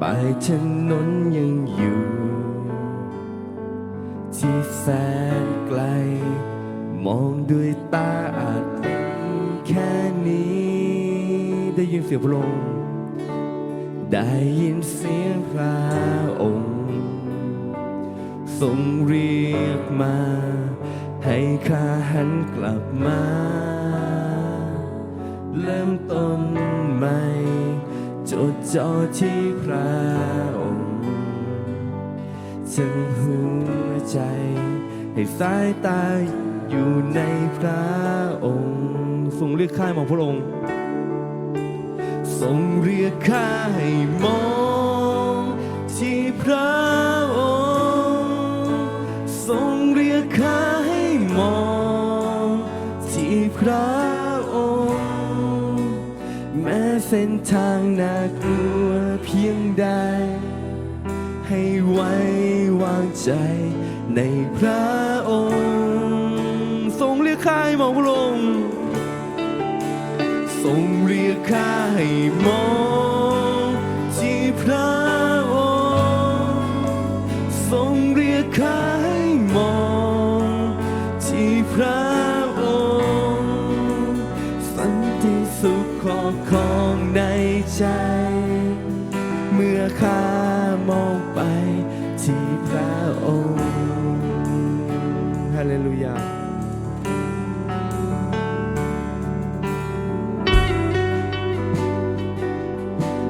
ไปถนนยังอยู่ ที่แสนไกล มองด้วยตาอาจเป็นแค่นี้ ได้ยินเสียงพระองค์ได้ยินเสียงพระองค์ทรงเรียกมา ให้ข้าหันกลับมา เริ่มต้น จอที่พระองค์จึงหัวใจ ให้สายตาอยู่ในพระองค์ทรงเรียกข้ามองพระองค์ทรงเรียกข้าให้มองที่พระองค์ทรงเรียกข้าให้มองที่พระ เส้นทางน่ากลัวเพียงใด ให้ไว้วางใจในพระองค์ทรงเรียกข้าให้มองพระองค์ทรงเรียกข้าให้มองที่พระองค์ทรงเรียกข้า ขครองในใจ เมื่อข้ามองไปที่พระองค์ฮาเลลูยา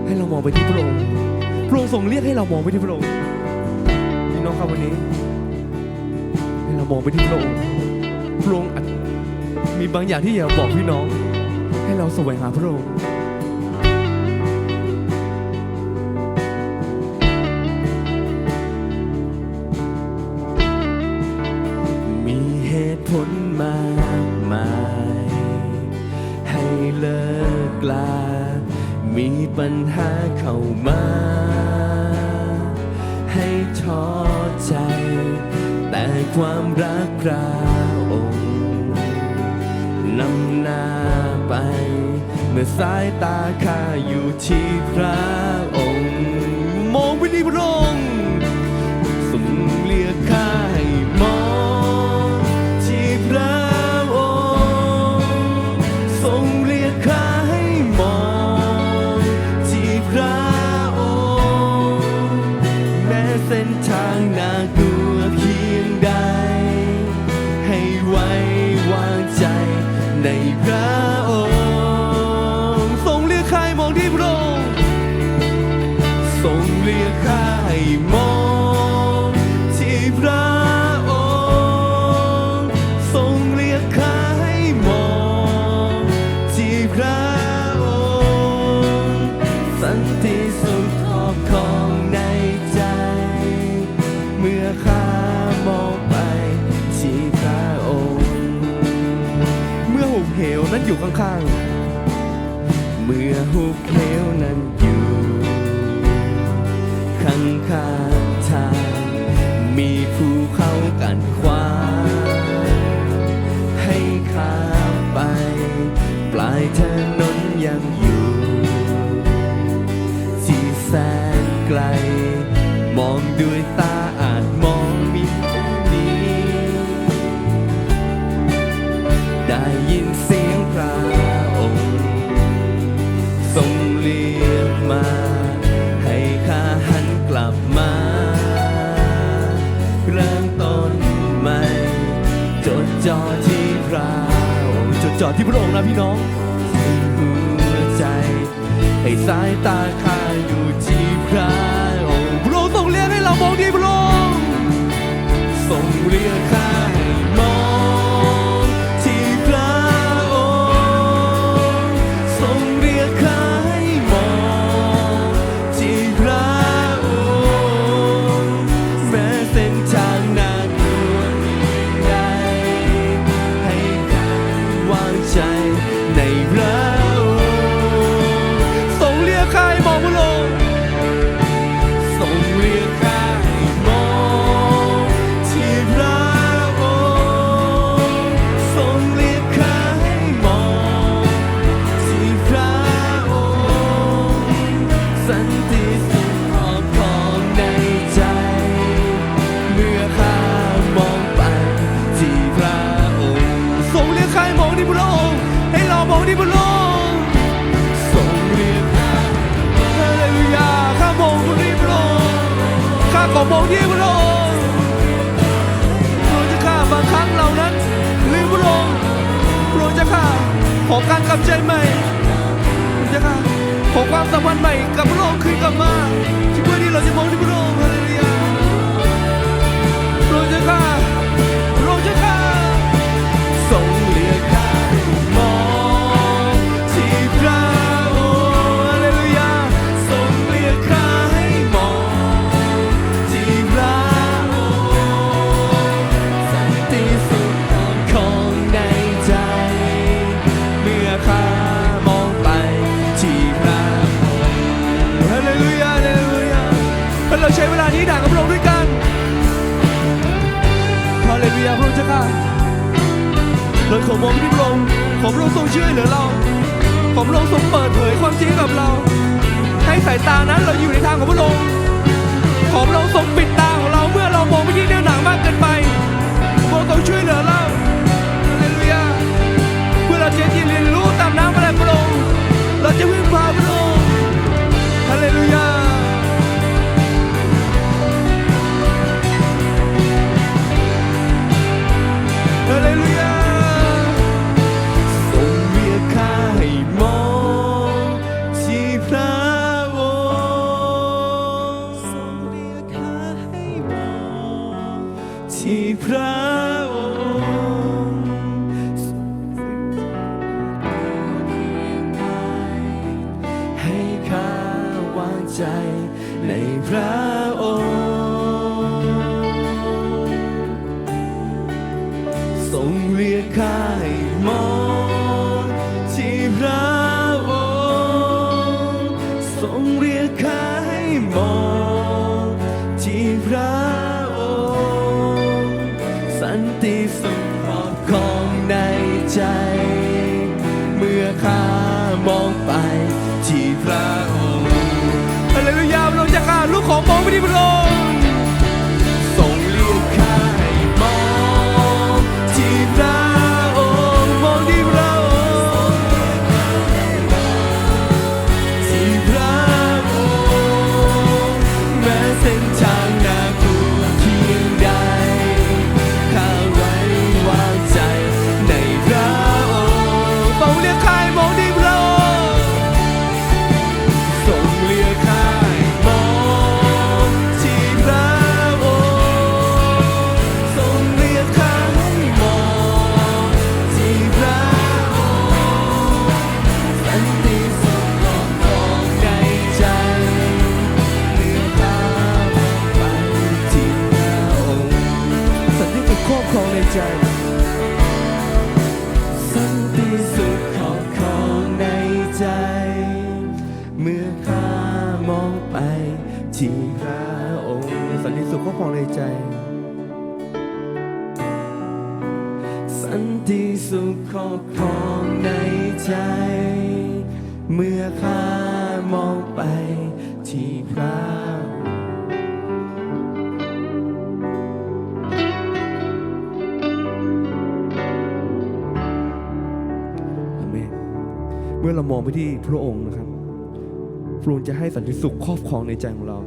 ให้เรามองไปที่พระองค์พระองค์ทรงเรียกให้เรามองไปที่พระองค์พี่น้องครับวันนี้ ให้เรามองไปที่พระองค์พระองค์มีบางอย่างที่อยากบอกพี่น้อง ให้เราแสวงหาพระองค์ ผลมากมาย ให้เลิกลา มีปัญหาเข้ามา ให้ท้อใจ แต่ความรักพระองค์นำหน้าไป เมื่อสายตาข้าอยู่ที่พระองค์ มองไปที่พระองค์ ข้าให้มองที่พระองค์ทรงเรียกข้าให้มองที่พระองค์สันติสุขครอบครองในใจ เมื่อข้ามองไปที่พระองค์ เมื่อหุบเหวนั้นอยู่ข้างๆ เมื่อหุบเหว ข้างทาง มีภูเขากันขวางให้ข้ามไป ปลายถนนยังอยู่ ที่แสนไกล มองด้วยตาอาจมองไมีนี้ ได้ยินเสียงพระ อดที่พระองค์นะพี่น้องให้หัวใจ ให้สายตาข้าอยู่ที่พระองค์พระองค์ทรงเรียกให้เรามองที่พระองค์ทรงเรียกข้า ค่ะ ขอการกลับใจใหม่พระเจ้าค่ะขอความสัมพันธ์ใหม่กับพระองค์คืนกลับมาที่เพื่อนี่เราจะมองที่พระองค์ ขอมองที่พระองค์ขอพระองค์ทรงช่วยเหลือเรา ขอพระองค์ทรงเปิดเผยความจริงกับเรา ให้สายตานั้นเราอยู่ในทางของพระองค์ ขอพระองค์ทรงปิดตาของเราเมื่อเรามองไปที่ ใจในพระองค์ทรงเรียกข้าให้มองที่พระองค์ทรงเรียกข้าให้มอง เมื่อข้ามองไปที่พระองค์สันติสุขครอบครองในใจ สันติสุขครอบครองในใจ เมื่อข้ามองไปที่พระ มื่อเรามองไปที่พระองค์นะครับ พระองค์จะให้สันติสุขครอบครองในใจของเรา